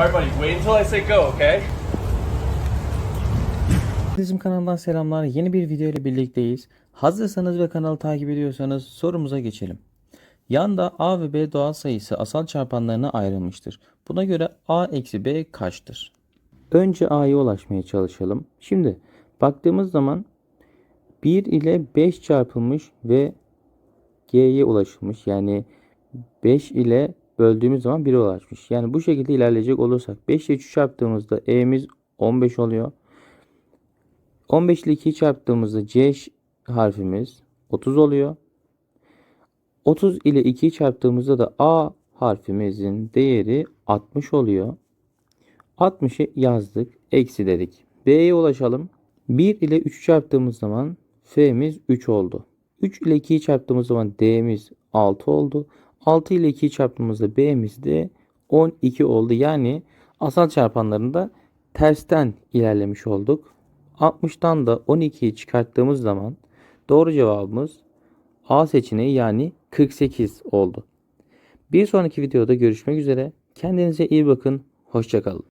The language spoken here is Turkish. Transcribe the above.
Alright, buddy, wait until I say go, okay? Bizim kanalından selamlar. Yeni bir video ile birlikteyiz. Hazırsanız ve kanalı takip ediyorsanız sorumuza geçelim. Yanda A ve B doğal sayısı asal çarpanlarına ayrılmıştır. Buna göre A eksi B kaçtır? Önce A'ya ulaşmaya çalışalım. Şimdi baktığımız zaman 1 ile 5 çarpılmış ve G'ye ulaşılmış. Yani 5 ile böldüğümüz zaman 1'e ulaşmış. Yani bu şekilde ilerleyecek olursak 5 ile 3 çarptığımızda E'miz 15 oluyor. 15 ile 2'yi çarptığımızda C harfimiz 30 oluyor. 30 ile 2'yi çarptığımızda da A harfimizin değeri 60 oluyor. 60'ı yazdık. Eksi dedik. B'ye ulaşalım. 1 ile 3 çarptığımız zaman F'miz 3 oldu. 3 ile 2'yi çarptığımız zaman D'miz 6 oldu. 6 ile 2'yi çarptığımızda B'miz de 12 oldu. Yani asal çarpanlarında tersten ilerlemiş olduk. 60'tan da 12'yi çıkarttığımız zaman doğru cevabımız A seçeneği yani 48 oldu. Bir sonraki videoda görüşmek üzere. Kendinize iyi bakın. Hoşçakalın.